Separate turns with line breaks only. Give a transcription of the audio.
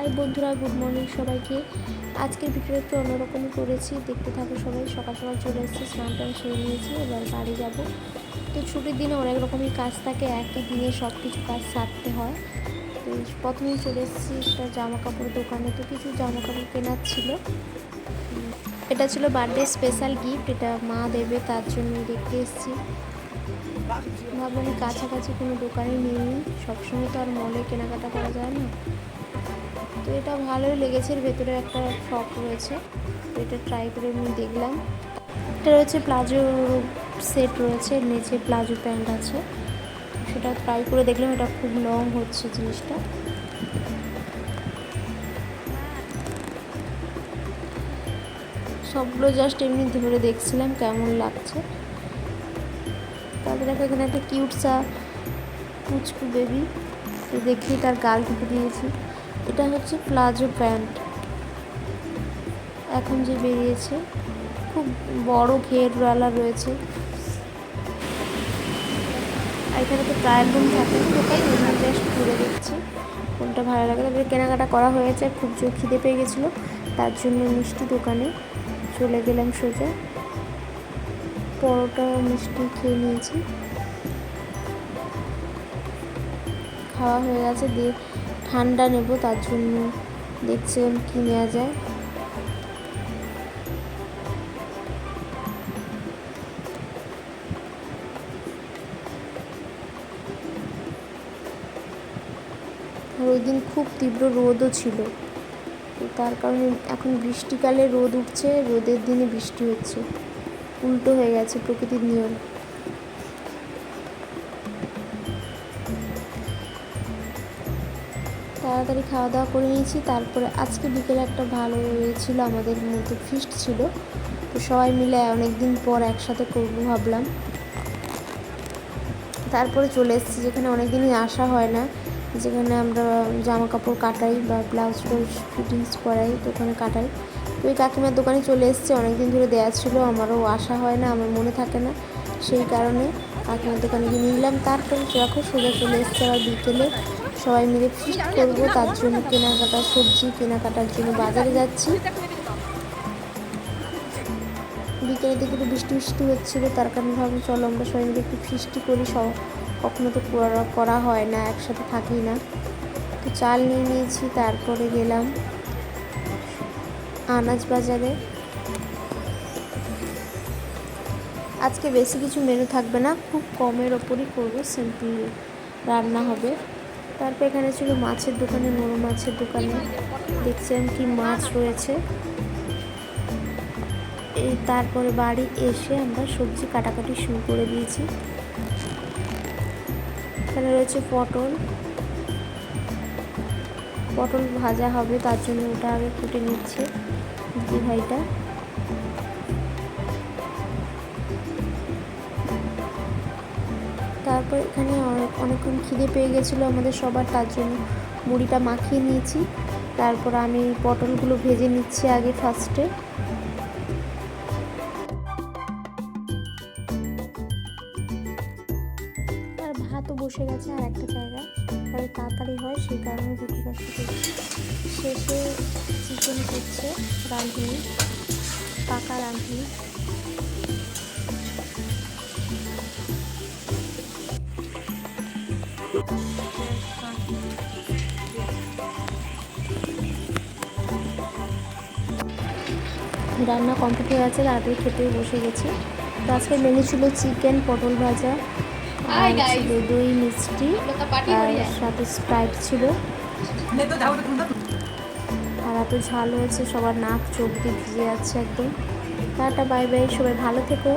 High বন্ধুরা, good morning সবাইকে। আজকের ভিডিওটা একটু অন্যরকম করেছি। দেখতে থাকো সবাই, সকাল সকাল চলে এসেছি, স্নান টান সেরে নিয়েছি, এবার বাড়ি যাব। তো ছুটির দিনে অনেক রকমই কাজ থাকে, একই দিনে সব কিছু কাজ সারতে হয়। তো প্রথমেই চলে এসেছি, একটা জামা কাপড় দোকানে। তো কিছু জামা কাপড় কেনার ছিল। এটা ছিল বার্থডে স্পেশাল গিফট এটা মা দেবে, তার জন্য দেখতে এসেছি। ভাবলাম কাছাকাছি কোনো দোকানে নিয়ে নিই। সবসময় তো আর মলে কেনাকাটা করা যায় না। তো এটা ভালোই লেগেছে, এর ভেতরে একটা ফ্রক রয়েছে। তো এটা ট্রাই করে আমি দেখলাম। এটা রয়েছে প্লাজো সেট রয়েছে নিচে প্লাজো প্যান্ট আছে। সেটা ট্রাই করে দেখলাম, এটা খুব লং হচ্ছে জিনিসটা। সবগুলো জাস্ট এমনি ধরে দেখছিলাম, কেমন লাগছে। তারপরে দেখো এখানে একটা কিউট সা পুচকু বেবি তো দেখি তার গাল টিপে দিয়েছি। এটা হচ্ছে প্লাজো প্যান্ট। এখন যে বেরিয়েছে, খুব বড় ঘেরওয়ালা রয়েছে। এখানে তো ট্রায়াল রুম থাকে দোকান জাস্ট ঘুরে দেখছি, কোনটা ভালো লাগে। তারপরে কেনাকাটা করা হয়েছে, খুব জোর খিদে পেয়ে গেছিল, তার জন্য মিষ্টি দোকানে চলে গেলাম সোজা। পরোটা মিষ্টি খেয়ে নিয়েছি। খাওয়া হয়ে গেছে, দিয়ে ঠান্ডা নেব, তার জন্য দেখছিলাম কী নেওয়া যায়। ওই দিন খুব তীব্র রোদও ছিল। তার কারণে এখন বৃষ্টিকালে রোদ উঠছে, রোদের দিনে বৃষ্টি হচ্ছে। উল্টো হয়ে গেছে প্রকৃতির নিয়ম। তাড়াতাড়ি খাওয়া দাওয়া করে নিয়েছি। তারপরে আজকে বিকেলে একটা ভালো ছিল, আমাদের মধ্যে ফিস্ট ছিল। তো সবাই মিলে অনেক দিন পর একসাথে করব ভাবলাম। তারপরে চলে এসেছি, যেখানে অনেক দিনই আসা হয় না। যেখানে আমরা জামা কাপড় কাটাই বা ব্লাউজ ট্লাউজ ফিটিংস করাই তো ওখানে কাটাই। তো ওই কাকিমার দোকানে চলে এসেছি অনেক দিন ধরে দেওয়া ছিল, আমারও আসা হয় না, আমার মনে থাকে না। সেই কারণে কাকিমার দোকানে গিয়ে নিলাম। তারপরে দেখো সোজা চলে এসেছে আবার বিকেলে। সবাই মিলে ফিস্ট করব, তার জন্য কেনাকাটা সবজি, কেনাকাটার জন্য বাজারে যাচ্ছি। বিকেলের দিকে একটু বৃষ্টি বৃষ্টি হচ্ছিল, তার কারণে ভাবলাম চলো আমরা সবাই মিলে একটু ফিস্টি করি, সব কখনো তো করা হয় না, একসাথে থাকি না। তো চাল নিয়ে নিয়েছি, তারপরে গেলাম আনাজ বাজারে। আজকে বেশি কিছু মেনু থাকবে না, খুব কমের ওপরই করব সিম্পল রান্না হবে। তারপর এখানে ছিল মাছের দোকানে মোড়ো মাছের দোকানে। দেখছিলাম কি মাছ রয়েছে। এই তারপরে বাড়ি এসে আমরা সবজি কাটাকাটি শুরু করে দিয়েছি। এখানে রয়েছে পটল। পটল ভাজা হবে, তার জন্য ওটা আগে কেটে নিচ্ছে দিদি ভাইটা তারপর এখানে অনেকক্ষণ খিদে পেয়ে গেছিল আমাদের সবার, তার জন্য মুড়িটা মাখিয়ে নিয়েছি। তারপর আমি পটলগুলো ভেজে নিচ্ছি আগে ফার্স্টে আর ভাতও বসে গেছে আর একটা জায়গায়। তাই তাড়াতাড়ি হয়, সেই কারণে দুটো করছি শেষে চিকেন করছে, রাঁধুনি, পাকা রাঁধুনি। রান্না কমপ্লিট হয়ে গেছে তাড়াতাড়ি খেতে বসে গেছি। তো আজকে মেনু ছিল চিকেন পটল ভাজা আর ছিল দই মিষ্টি আর সাথে স্প্রাইট ছিল। আর এত ঝাল হয়েছে সবার নাক চোখ দিয়ে ভিজে যাচ্ছে একদম। টাটা বাই বাই সবাই ভালো থেকো।